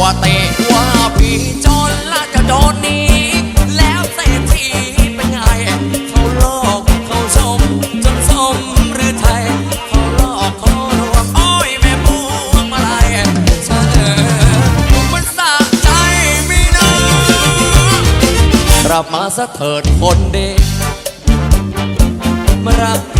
ว่าเตะว่าพีจนละจะโดนนี้ แล้วเศรษฐีเปไงเขาโลกเขาชมจนสมหรือไทยเขาลอกเขารวมอ้ยแม่พวมาลัเฉลิมันสะใจไม่นะกลับมาสะเถิดคนเดีมารับ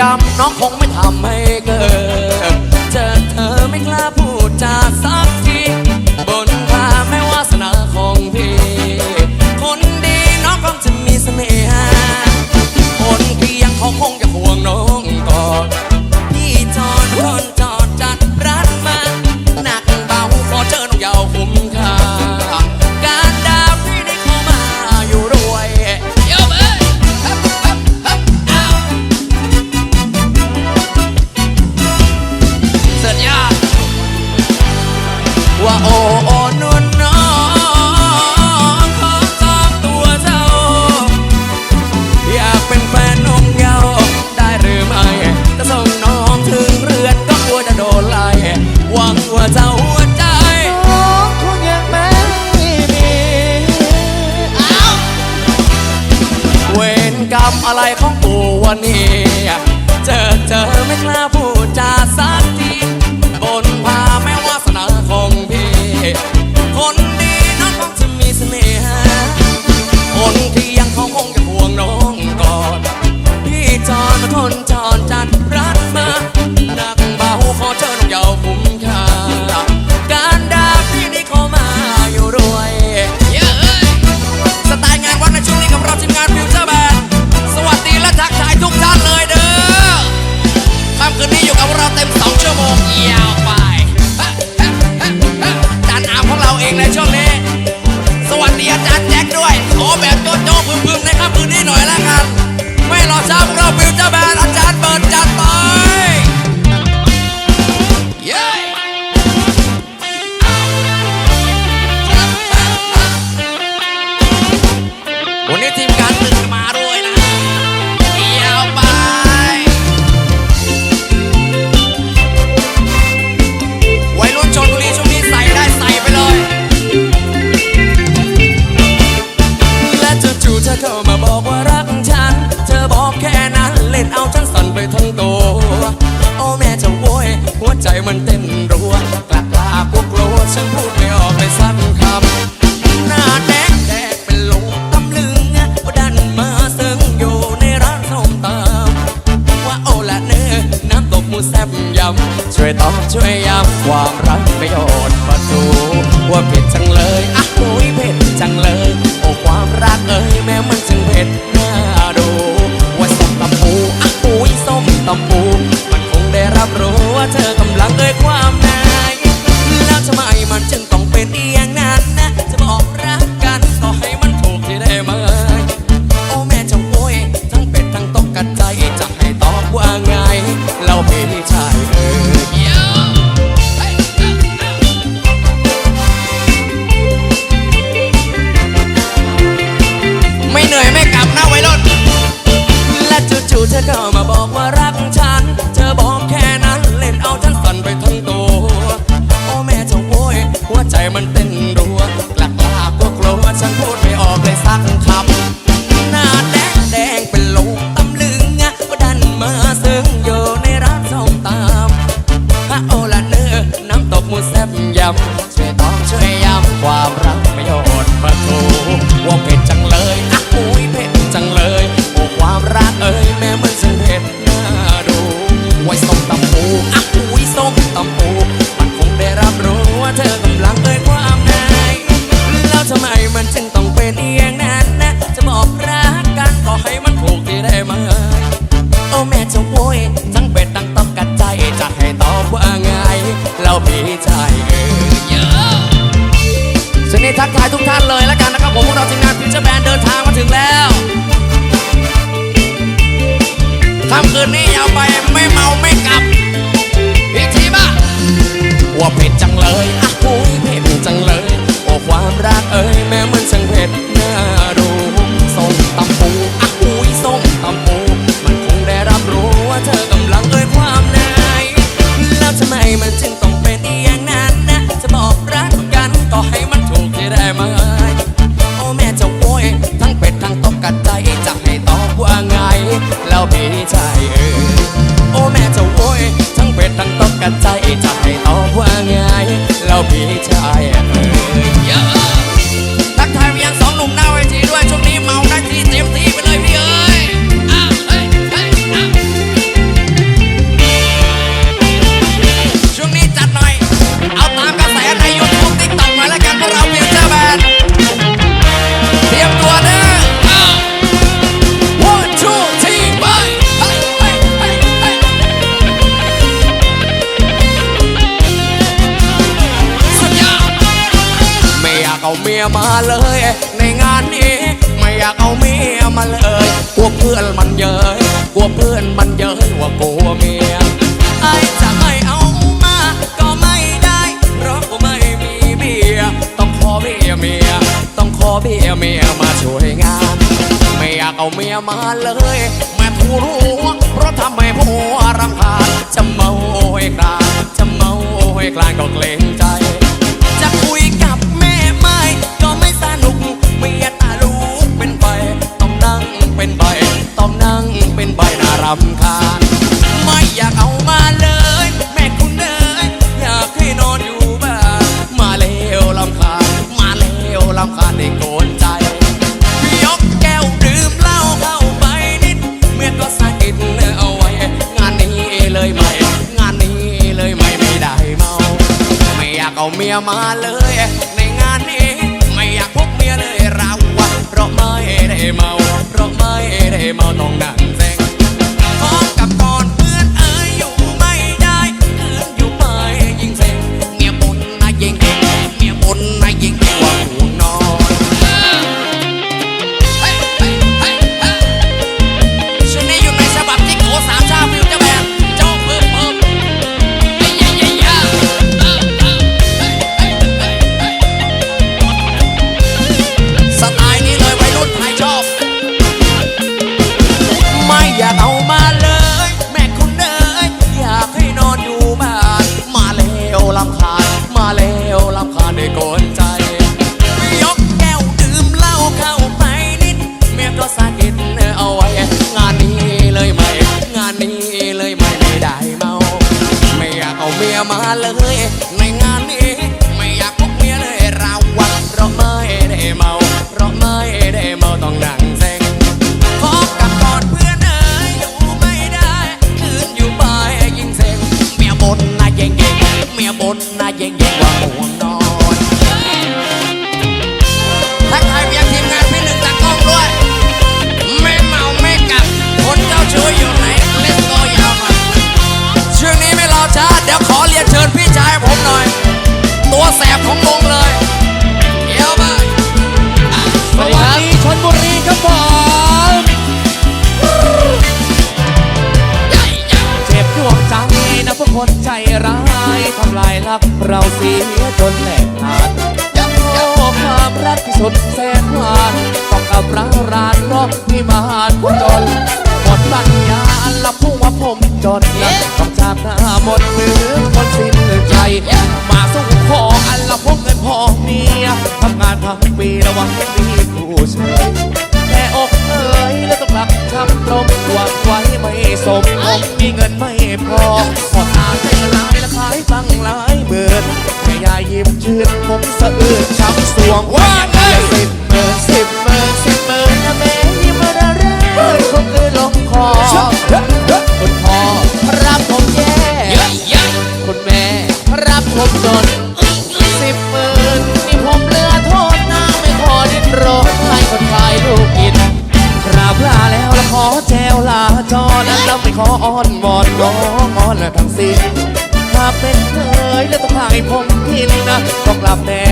กรรมน้องคงไม่ทำให้เกิดเจอเธอไม่กล้าพูดจาซ้ำอะไรของปู่วันนี้ เจอเจอไม่กล้าพูดจาสักที Stop ยำช่วยตอบช่วยยำความรักประโยชน์ประตูว่าเผ็ดจังเลยอะโอ้ยเผ็ดจังเลย โอ้ความรักเอ้ยแม้มันจึงเผ็ดน่าดูว่าส้มตำปูอะโอ้ยส้มตำปูมันคงได้รับรู้ว่าเธอกำลังเอ้ย มันเต้นรัว ค่ำคืนนี้ เลย ในงานนี้ไม่อยากเอาเมียมาเลยกลัวเพื่อนมันเย้ยกลัวเพื่อนมันเย้ยว่ากลัวเมียไอ้จะไม่เอามาก็ไม่ได้เพราะกูไม่มีเบียต้องขอเบียเมียต้องขอเบียเมียมาช่วยงาน ไม่อยากเอาเมียมาเลยแม่ทูรู้เพราะทำให้ผัวรำคาญจะเมาโอ้ยกลางจะเมาโอ้ยกลางก็เกรงใจ ยมาเลย ในงานนี้ไม่อยากพบเมียเลยเราเพราะไม่ได้เมา เพราะไม่ได้เมาต้องนั่ง เลย ในงานนี้ไม่อยากพกเมียเลยเราวันเราไม่ได้เมาเราไม่ได้เมาต้องนั่งเซ็งพอกับกอดเพื่อนเอ๋ยอยู่ไม่ได้คืนอยู่ไปยิ่งเซ็งเมียบ่นนะเย่งเย่งเมียบ่นนะเย่งเย่งว่า มาสู้ขออันละพกเงินพอเมียทำงานทั้งปีระวังมีผู้เชยแต่อกเอ๋ยแล้วต้องกลับช้ำตรงหวังไว้ไม่สมผมมีเงินไม่พอพอตาใจร้ายและขายตั้งหลายหมื่นแม่ยายยิ้มชื่นผมสะอื้นช้ำสวงว่า สิน ถ้าเป็นเคยแล้วต้องให้ผมกินนะก็กลับแน่